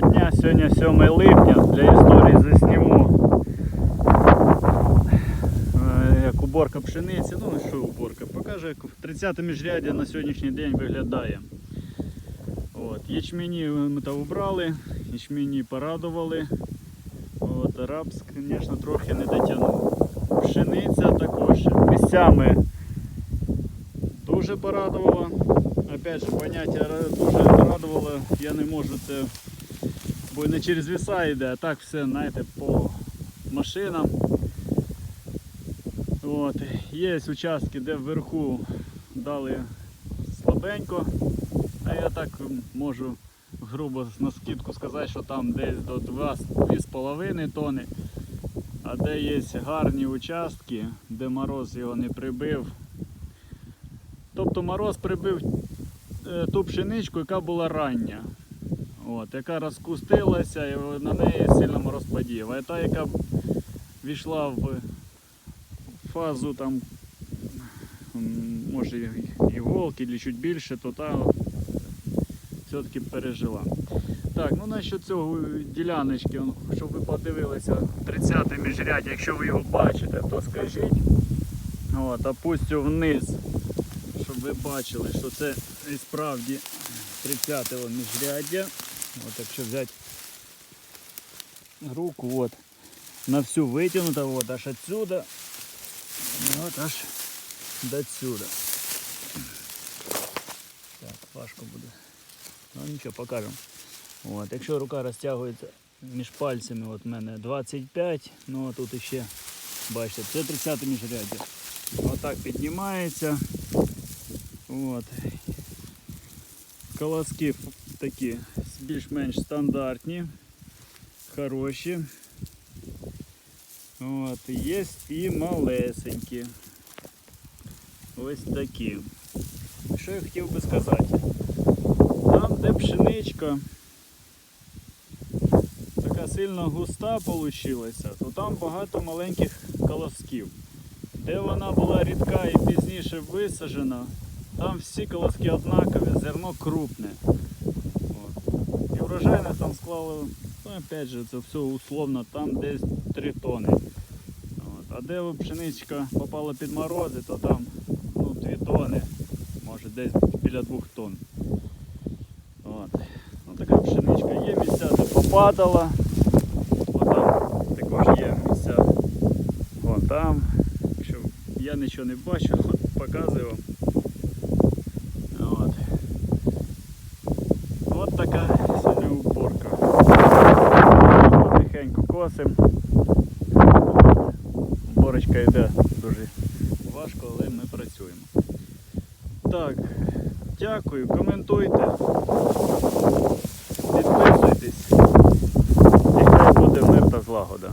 Доброго дня, сьогодні 7 липня. Для історії засніму е, як уборка пшениці. Ну що уборка? Покаже, як 30 міжряддя на сьогоднішній день виглядає. От, ячмені ми та убрали, ячмені порадували. От, рапс, звісно, трохи не дотягнув. Пшениця також. Місцями дуже порадувала. Опять же, поняття дуже радувало, я не можу це, бо не через віса йде, а так все, знаєте, по машинам. От. Є участки, де вверху дали слабенько, а я так можу грубо на скидку сказати, що там десь до 2,5 тони. А де є гарні участки, де мороз його не прибив. Тобто мороз прибив е, ту пшеничку, яка була рання. От, яка розкустилася і на неї сильно мороз подіяв. А та, яка війшла в фазу там, може іголки, чи чуть більше, то та все-таки пережила. Так, ну насчет цього діляночки, щоб ви подивилися, 30 міжряддя, якщо ви його бачите, то скажіть. От, опустю вниз щоб ви бачили, що це і справді 30 го міжряддя. От якщо взяти руку, от, на всю витягнута, от аж отсюда, от аж до сюди. Так, важко буде. Ну нічого, покажемо. От, якщо рука розтягується між пальцями, от в мене 25, ну а тут іще, бачите, це 30 міжряддя. Отак піднімається. От. Колоски ф- такі більш-менш стандартні, хороші. От. Є і малесенькі. Ось такі. Що я хотів би сказати? Там, де пшеничка така сильно густа получилася, то там багато маленьких колосків. Де вона була рідка і пізніше висаджена, там всі колоски однакові, зерно крупне. Там склали, ну опять же, це все условно, там десь 3 тони. От. А де пшеничка попала під морози, то там ну, 2 тони, може десь біля 2 тонн. От. Ну, така пшеничка. Є місця, де попадала. Отам також є місця. Вон. Якщо я нічого не бачу, показую вам. От. От така сьогодні уборка. Потихеньку косим. Борочка йде дуже важко, але ми працюємо. Так, дякую, коментуйте, підписуйтесь. І хай буде мир та злагода.